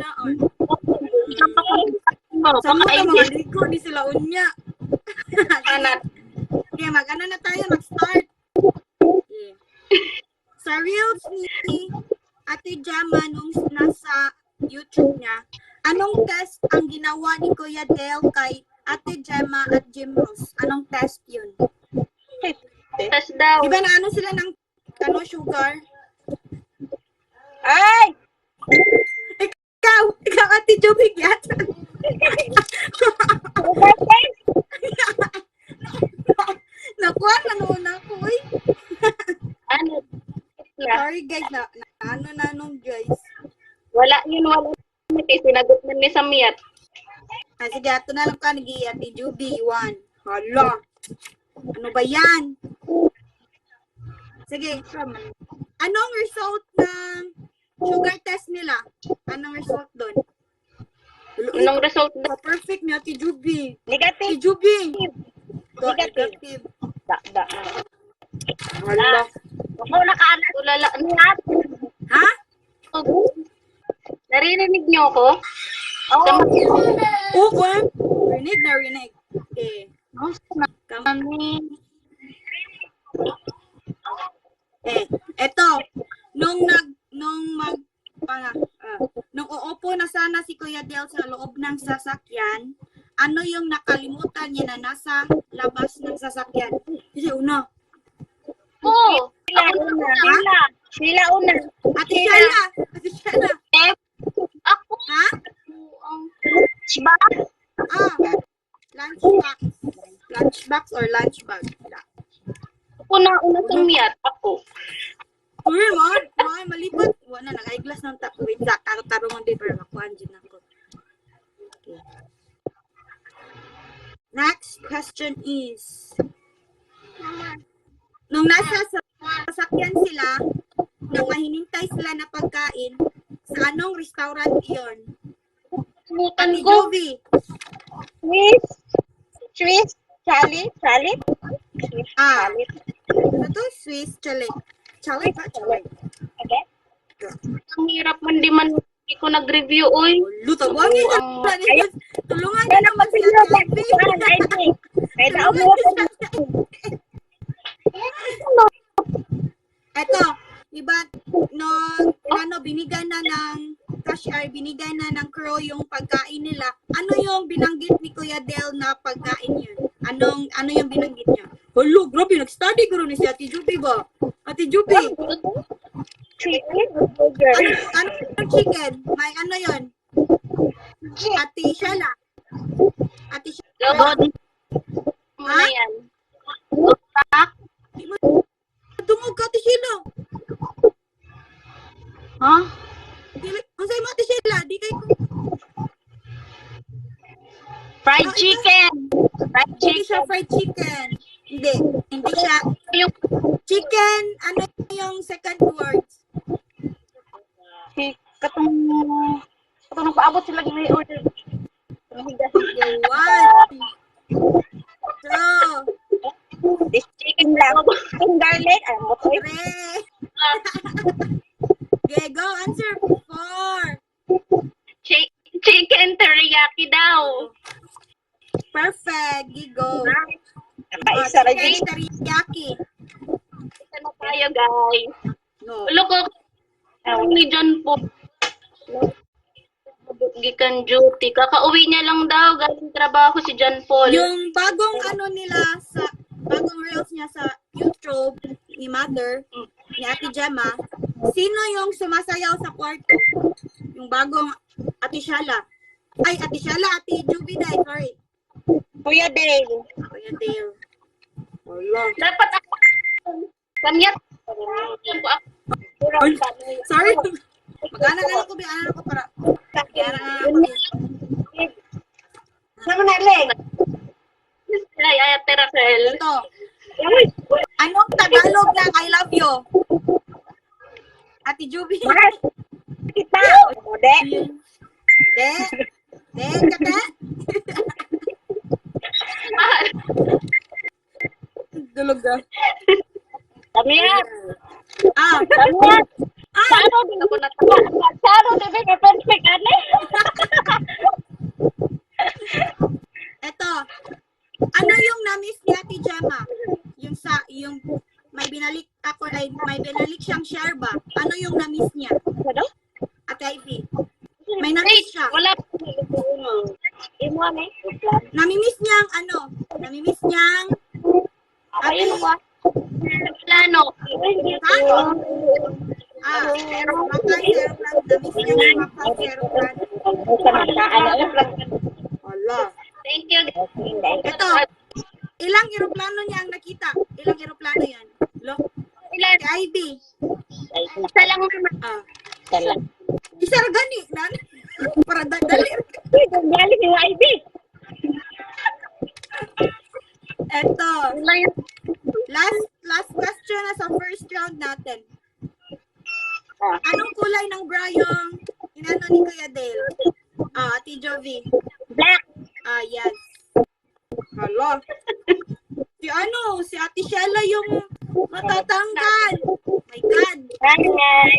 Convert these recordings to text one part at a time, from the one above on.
naon. Oh, Sa mga mga ligo, di sila unya. Anat. Okay, mag-ano na tayo, mag-start. Okay. Sa reels ni Ate Jama nung nasa YouTube niya, anong test ang ginawa ni Kuya Del kay Ate Gemma at Jim Ross? Anong test yun? Tas daw. Di ba na ano sila ng ano, sugar? Ay! Ikaw! Ikaw, Ate Jubig yata. Nakuha na noon ako, uy. Ano? Na. Sorry guys, na, na ano na nung guys. Wala yun, wala. Kasi sinagot na ni Samyat. Ah, sige, ato na lang ka nag Ate Juby, one. Hala. Ano ba yan? Sige. Anong result ng sugar test nila? Anong result doon? Anong result daw? Oh, perfect ni Ate Juby. Negative. Juby. Do- Negative. negative. Da, da. Hala. Ako nakaanak. Tulala. Ha? Naririnig niyo ako? Oo. Oo, Kwan. Rinig na rinig. Okay. Come Kami. Eh, eto, nung nag, nung mag, para, ah, nung uupo na sana si Kuya Del sa loob ng sasakyan, ano yung nakalimutan niya na nasa labas ng sasakyan? Kasi una, Oo. Sila una. Sila. Sila una. Ate Shella! Ate Shella! Eh, ako. Ha? Ang Ba? Ah, lunchbox. Lunchbox or lunch bag? Wala. ako na una Samyat. Ako. Uy, man, man, malipot. Wala, nag-eyeglass ng tap. Wait, sa tarong din pero makuhaan dyan ako. Okay. Next question is, nung nasa sa- sasakyan sila, nang mahinintay sila na pagkain, sa anong restaurant? Kalimutan Ate. Jovi, Swiss. Swiss. Charlie. Charlie. Ah. Ano to? Swiss Chalet. Chalet ba? Chalet. Okay. Ang hirap man di man hindi ko nag-review, oy. Luto, buwagin na. Tulungan ba? Jovi. Ay, ay. Ay, tao mo. Eto, iba, no, ano, binigyan na ng cashier, binigyan na ng crew yung pagkain nila. Ano yung binanggit ni Kuya Del na pagkain yun? Anong, ano yung binanggit niya? Hello, grabe, nag-study ko rin si Ate Juby ba? Ate Juby, Chicken. Ano, ano yung chicken? May ano yun? Ate Shella. Ate Shella. Lord. Muna yan. Utak. Ka, Ate Shella. Ha? Ang sa'yo mo, Ate Shella, di kayo Fried chicken. Fried Hindi siya chicken. fried chicken. Hindi. Hindi siya. Yung Chicken, ano yung second words? Si katong katong paabot sila gini order. Okay, one. Two. This chicken lang. Chicken garlic. Ay mo to. Three. Okay, go. Answer. Four. chi- chicken teriyaki daw. Perfect. Gigo. Ay, isa ra chicken jud. teriyaki. Ito na tayo, guys. No. Ulo ko, ano ni John po. Gikan duty. Kakauwi niya lang daw. Galing trabaho si John Paul. Yung bagong ano nila sa bagong reels niya sa YouTube ni Mother, ni Ate Gemma, sino yung sumasayaw sa kwarto? Yung bagong Ate Shala. Ay, Ate Shala, Ate Jubiday, sorry. Kuya Dale. Yung Dale. Wala. Dapat ako. Samyat. Ay, sorry. Mag-anak na ako, bianan ako para. Bianan na ako. Sama na leg. Ay, ay, Ate Raquel. Ito. Anong Tagalog ng I love you? Ate Juby. Mahal. Kita. Ode. De. De, kate. Mahal. Dulog na. Samyat. Ah, Charo, ano di ko natawa. Charo, di ba perfect ani? Eto. Ano yung na-miss ni Ate Gemma? Yung sa yung may binalik ako ay may binalik siyang share ba? Ano yung na-miss niya? Ano? Ate Ivy. May na-miss siya. Wala. Imo eh? ani. Nami-miss niyang ano? Nami-miss niyang Ayun mo. Plano. Ha? Ah, zero zero ano. Thank you. Ito. Ilang eroplano niya ang nakita? Ilang eroplano yan? Lo? Ilan? Si Ivy. Isa lang naman. Ah. Sala. Isa ra gani. Nan? Para dadali. Galing yung IB. Ito. Last last question na sa first round natin. Anong kulay ng bra yung inano ni Kuya Dale? Ah, Ate Jovi. Black. Ah, yes. Hala. Si ano, si Ate Shella yung matatanggal. My God. Hi,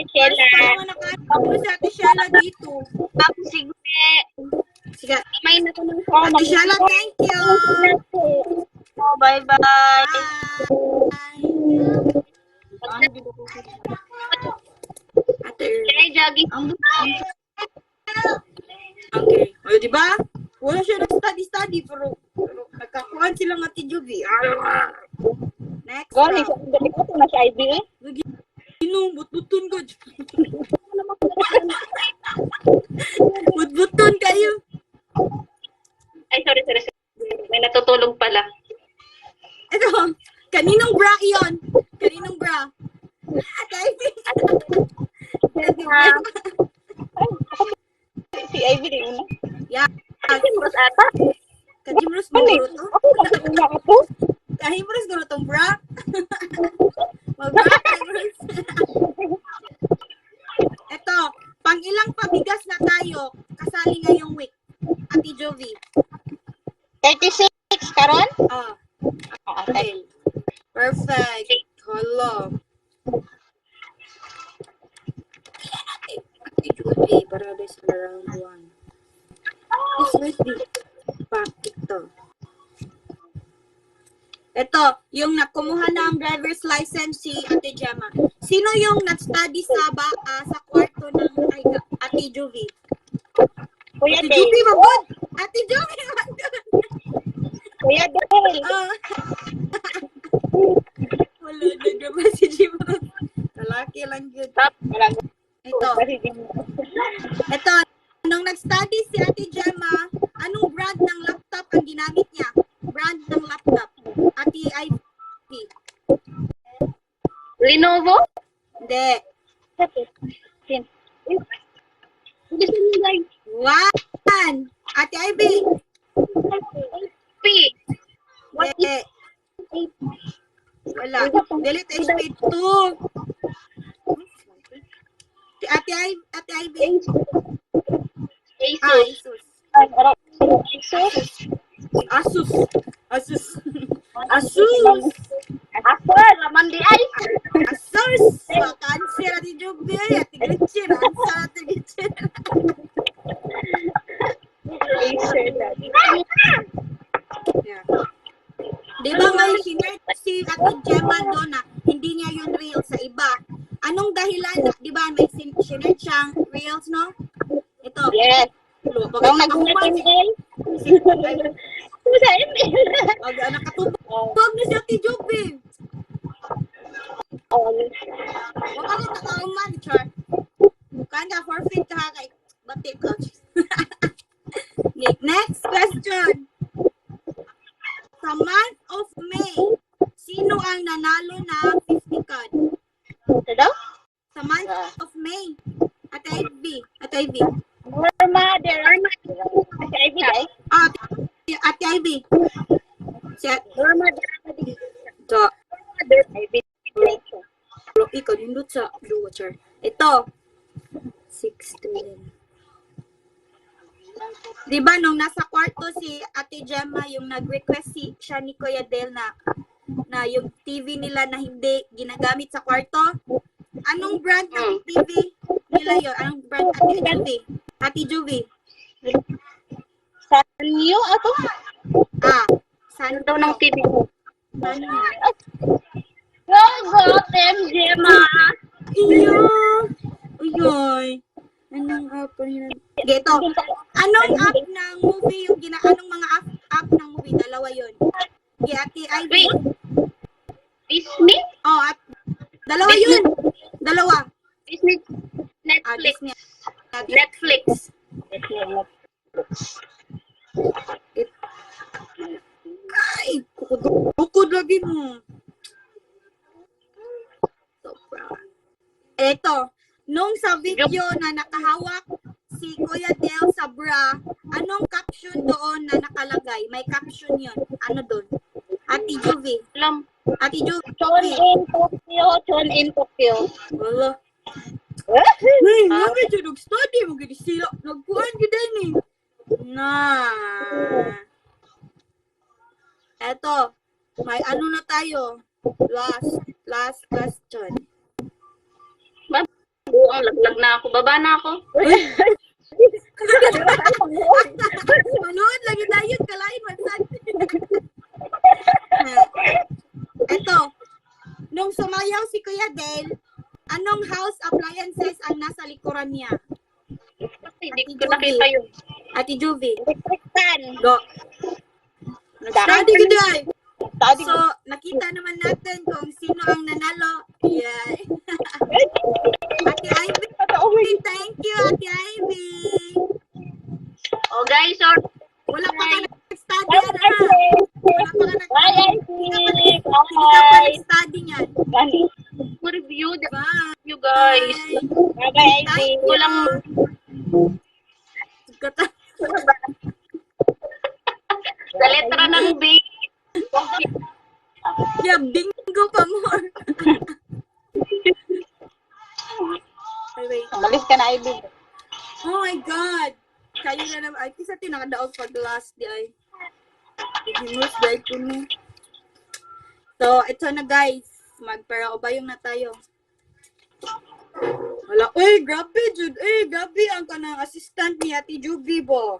First time na nakatapo si Ate Shella dito. Ako sige. Sige. May natanong ko. Ate Shella, thank you. Oh, bye-bye. Bye. Ate Okay, jogging. Okay. O, di ba? Wala siya nag-study-study, pero, pero nagkakuhan sila ng Ate Jovi. Next Galing sa round. galing ko na sa IB eh. Inong, but-butun ko. ata. Kadimros duluto. Kahimros duluto, bra. Mabra, Ito, pang ilang pabigas na tayo kasali ngayong week, Ati Jovi? 36, karon? Ah. Oo. Oh. Okay. Perfect. Hello. Ati Jovi, para sa round 1. This must be Pakto. Ito, yung nakumuha ng driver's license si Ate Gemma. Sino yung nag-study sa ba, uh, sa kwarto ng ay, Ate Juvie? Kuya Ate Dave. Juvie, mabod! Ate Juvie, mabod! Kuya Dale. Uh, wala na naman si Jim Lalaki lang yun. Ito. Ito. Nung nag-study si Ate Gemma, anong brand ng laptop ang ginamit niya? Brand ng laptop. Ate Ivy. Lenovo? Hindi. One. Ate Ivy. P. What Hindi. Wala. Delete HP 2. Ate Ivy. Ate Ivy. Ah, Asus? Asus. Jesus. Asus. Asus. Asus. Ako, Laman di ay. Asus. Vakansi Ate Jovi. Ate Gretchen. Ansa Ate Gretchen. Yeah. Di ba may sinert si Ate Gemma doon na hindi niya yung real sa iba? Anong dahilan? Di ba may sin- sinert siyang reels, no? Ito. Yes. Kung Pag nag-email, nakakuha si ay, sa email. pag ah, nakatubog ni si Ate Jovi. Oh, Huwag ka nito kauman, Char. Kaya nga, forfeit ka kay Batik ka. Next question. Sa month of May, sino ang nanalo ng 50 card? Ito daw? Sa month Ah. of May. At Ivy. At Ivy. Your mother. Si IB day. Ah, at Ivy. Si At... Your mother. Ito. Mother. IB. Ikaw, nindot sa duwa, Char. Ito. 16. Di ba nung nasa kwarto si Ate Gemma yung nag-request si siya ni Kuya Del na na yung TV nila na hindi ginagamit sa kwarto? Anong brand ng TV nila yon? Anong brand Ate Juvie? Ate Juvie. Sa new ato? Ah, saan Ano daw ng TV? Saan yun? Go, Tem Gemma. Iyo! Uyoy! Anong apo nila? Geto, Anong app ng movie yung gina anong mga app, app ng movie? Dalawa yun. Kay Ate Ivy. Wait. Disney? Oh, at dalawa yun. Dalawa. Disney? Ah, Netflix? Disney. Netflix. Ay, bukod lagi mo. Sobra. Eto, nung sa video na nakahawak si Kuya Del sa bra, anong caption doon na nakalagay? May caption yun. Ano doon? Ati Juvie. Alam. Ati Chon Juvie. in Tokyo, Chon in Tokyo. Wala. Eh? Hey, nga medyo nag-study mo gini sila. Nagkuhan ko din eh. Na. Eto, may ano na tayo. Last, last question. Buong laglag na ako. Baba na ako. Manood lagi tayo, kalain mansan. Eto, nung sumayaw si Kuya Del, anong house appliances ang nasa likuran niya? Hindi ko nakita yun. Ati Juvie, Electric fan. go. Nag-study ko. Study So, nakita naman natin kung sino ang nanalo. Yeah. Ate Ivy, thank you, Ate Ivy. Oh guys, sorry. Wala pa ka nag-study, ha? Wala pa ka Bye, Ivy. Hindi ka pa Bye. nag-study niyan. Gani. Review Bye. you guys. Bye, bye, Ivy. Thank Ko lang Kata- sa letra ng B. Yeah, bingo pa more. Umalis ka na, Ivy. Oh my God! Kayo na naman. Ay, kisa tinakadaog pag last di ay. Igimus dahil ko ni. So, ito na guys. Magpara o bayong na tayo. Wala. Uy, grabe, Jude. Uy, grabe ang kanang assistant ni Ate Juby bo.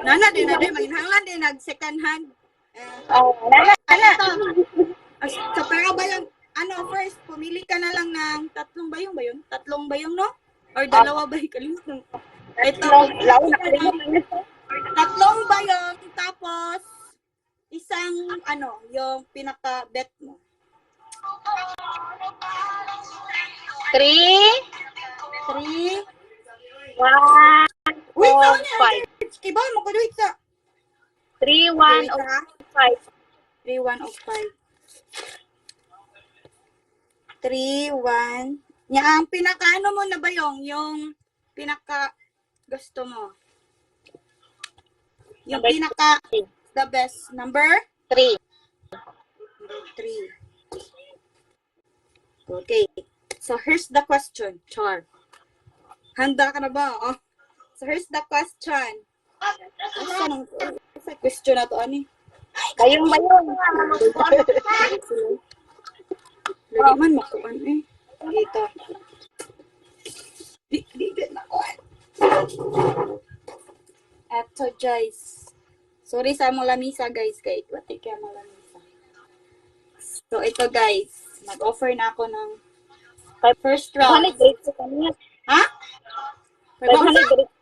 Nana din na din. Maginhanglan din. Nag-second hand. Eh, Oh, nana, nana. As, ba yung, ano, first, pumili ka na lang ng tatlong bayong ba yun? Tatlong bayong, no? Or dalawa ba? Kalimutan. ko. Ito, kalimutan. tatlong bayong, tapos, isang, ano, yung pinaka-bet mo. Three, Three. one, Wait, four, oh, five. Iba, mo ko sa. Three, one, Wait, oh, five. Three, one, of five. Three, one. Nya, ang pinaka-ano mo na bayong, yung pinaka gusto mo. Yung Number pinaka the best number Three. three. Okay. So here's the question, Char. Handa ka na ba? Oh. So here's the question. Asa nang sa question na to ani? Bayong, bayong. Lagi man makuan eh. Dito. Di, di, di, nakuan. Eto, guys. Sorry sa mga lamisa, guys. Kay, wati kaya lamisa. So, ito, guys. Nag-offer na ako ng first round. 500 grades sa kanya. Ha? May 500 bangsa? grades.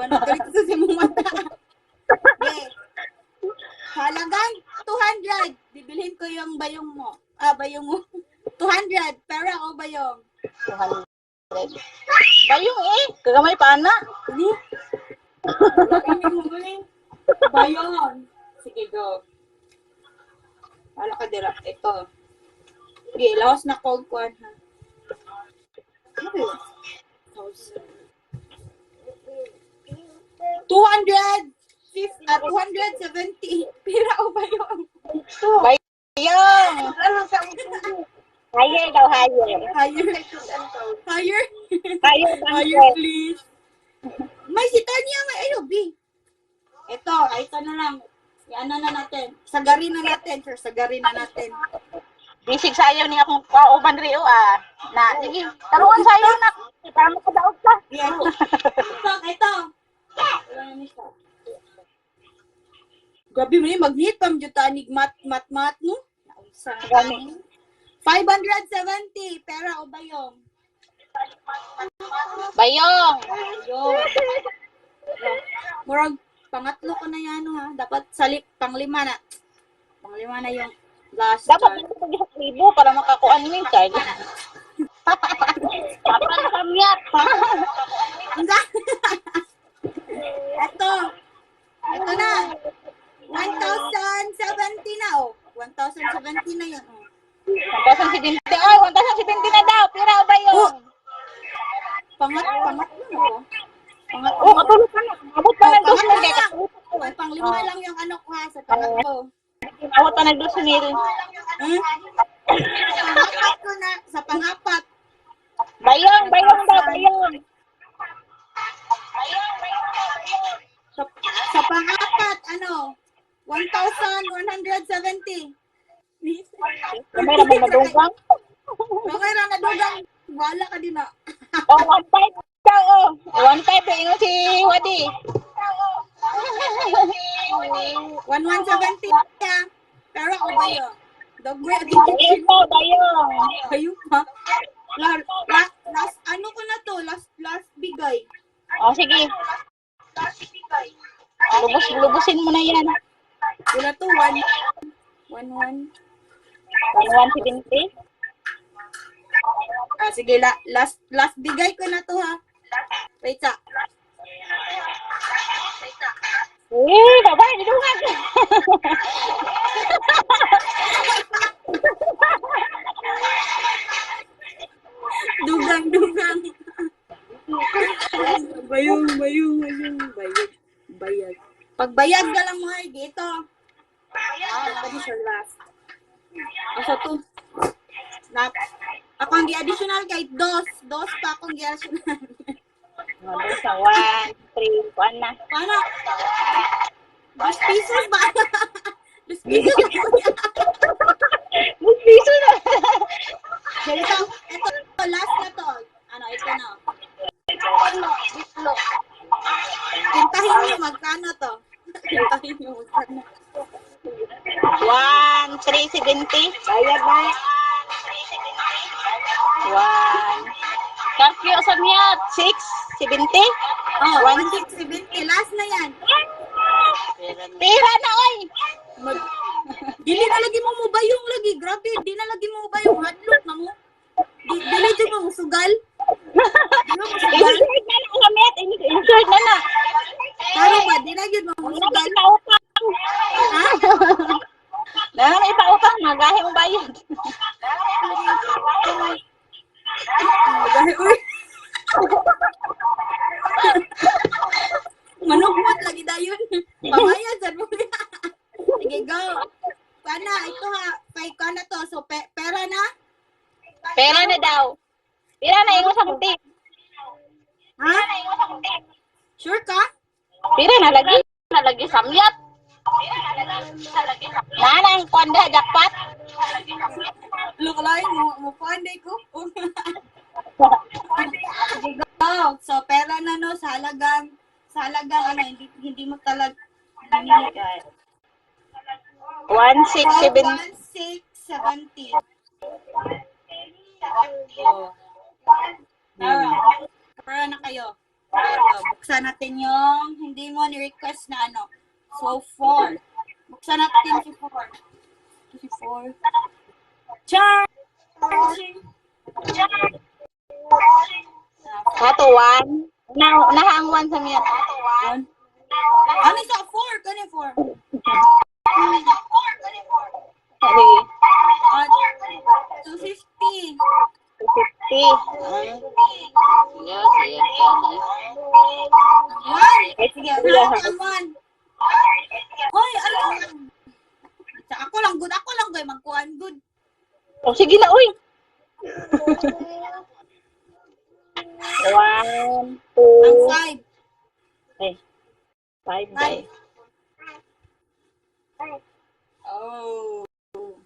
Ano galit sa si mong mata? Okay. Halagang 200. Bibilhin ko yung bayong mo. Ah, bayong mo. 200. Pera o bayong? 200. Bayong eh. Kagamay pa na. Galing. Bayong. Sige, go. Wala ka dira. Ito. Sige, lawas na cold kwan ha. Yun? 200. 50, ah, 270. Pira o bayong? Bayong. Higher daw, higher. Higher. Higher. Higher Higher, please. May si Tanya, may AOB. Ito, ay ito na lang. Yan na natin. Sagarin na natin, sir. Sagarin na natin. Bisig sayo ni akong kauban rio ah. Na, sige, taruan sayo na. Para makadaog ka. Yeah. ito, ito. Wala na. Grabe mo ni mag-hit pam juta ni mat mat mat no. Kami. 570 pera o bayong. Bayong. Ayun. Murag, pangatlo ko na yan, ha? Dapat salip, panglima na. Panglima na yung last Dapat dito pag isang libo para makakuan yung card. Kapal samyat. Ang Ito. Ito na. 1,070 na, oh. 1,070 na yan, oh. 1,070. Ay, 1,070 na daw. Pira o bayong? Pangat, pangat na, oh. Pangat Oo, oh, katulog ka na. Abot pa Oh, ng 2 pangat mil. na Kaya lang. katulog Ay, panglima lang yung ano ko, ha, sa pangat ko. Abot pa ng 2 mil. Hmm? Sa pangapat ko na, sa pangapat. Bayong, bayong daw, bayong. Sa, sa pangapat, ano, 1,170. Na madugang. Okay na, nadugang. Wala ka din, ah. Oh, 1.5 daw, oh. 1.5 eh, ingon si Wadi. 1,170 ya. Pero ako ba yun? Dagwe, Bayong daw, bayong. Kayo pa. La, la, last, ano ko na to? Last, last bigay. Oh, sige. Lubos, lubusin mo na yan. Wala to, one. One, one. 170. Ah, sige, la, last, last bigay ko na to, ha. Wait, sa. Eh, babay, nidungan. Dugang, dugang. bayong, bayong, bayong, bayag, bayag. Pag bayag ka lang mo, dito. Ah, ito ni Sir last. Asa to? Na, ako ang gi-additional kay dos. Dos akong gi-additional. Ano sa 1, 3, 1 na. Paano? Dos pesos ba? Dos pesos po yan. Magpiso na. Ganito, ito, ito, last na to. Ano, ito na. Bitlo. Tintahin niyo magkano to. Tintahin niyo magkano. 1, 370. Bayad na. 1, Karpyo samyat. 6, 70. Oh, One- 1,670. Last na yan. Pira na, oy. Mag... Dili na lagi mo mo bayong lagi. Grabe, di na lagi mo bayong hadlok na mo. Di, dili di mo musugal. Di mo musugal. Insert na na, Lamet. Insert na na. Pero ba, di na yun mo Wala na musugal. ipautang. Ha? Wala na ipautang. Magahe mo bayad. Magahe, uy. Manugmot lagi dayon. Pamaya sa mo. Sige, go. Kana, ito ha. Kay kana to. So, pe, pera na? Pera na daw. Pira na, ingon sa kunti. Ha? Sure ka? Pira na lagi. Nalagi samyat. Nana ang kwanda, jackpot. Look like mo mo panday ko. Sige, go. So, pera na no sa halagang sa halagang ano, hindi hindi mo talag binigay. 1,670. 1,670. Oh. Tara. Tara na kayo. Ito, buksan natin yung hindi mo ni-request na ano. So, 4. Buksan natin si 4. Si 4. Charging! Kato, 1. Na, nahang 1 sa miya. One. Ano sa 4? Kani 4? Sige. At 250. 250. Ah. Yes, yes. One. Sige, lahat ang one. Hoy, ano? Sa ako lang good. Ako lang gay magkuhan good. Oh, sige na, uy. One, Ang two, 5. eh, five, Five. Oh.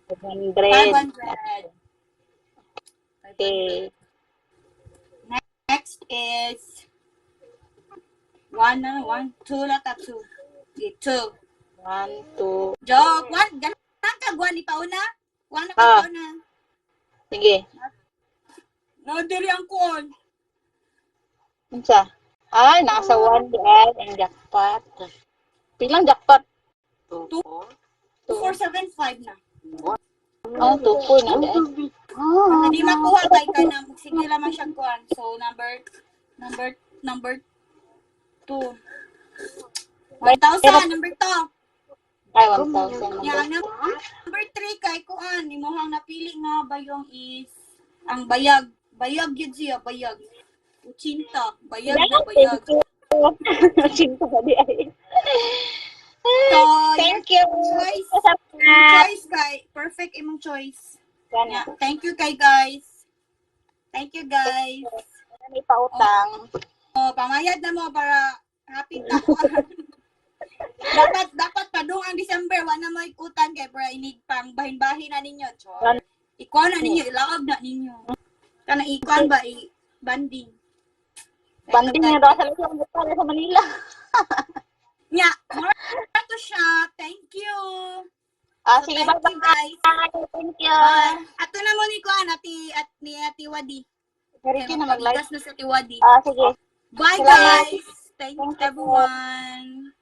100. 500. Okay. Next is one, ano, one, two lata, two. Okay, two. One, two. Joke, one. Ganang ka, guwan, ipauna. One Ah. ka, na. Sige. No, dili ang kuon. Unsa? Ay, nasa 1 di ay ang jackpot. Pilang jackpot? Two. 475 na. Oh, tukoy na di ay. Kung hindi makuha kay ka na sige lamang siya kuan. So number number number 2. 1,000 number 2. Ay, 1,000 Yeah, na. number 3 kay kuan imuhang napili nga bayong is ang bayag. Bayag yun siya, bayag. Uchinta, bayag na bayag. Cinta ba di ay? So, Thank you. choice. Na. choice kay perfect imong choice. Yeah, thank you kay guys. Thank you guys. May pautang. Oh, pamayad na mo para happy na ko. dapat dapat padung ang December wa na mo ikutan kay para inig pang bahin-bahin na ninyo. Chor. Ikuan na ninyo, ilaab na ninyo. Kana ikuan ba i banding. Banding niya daw sa Manila. Nya, more to siya. Thank you. Ah, So, sige, thank you bye-bye. guys. Thank you. Bye. Ato na mo ni kuan ati at ni Ati Wadi. Ricky na mag-live. Na sa Ati Wadi. Ah, sige. Bye Salamat. guys. Thank you everyone.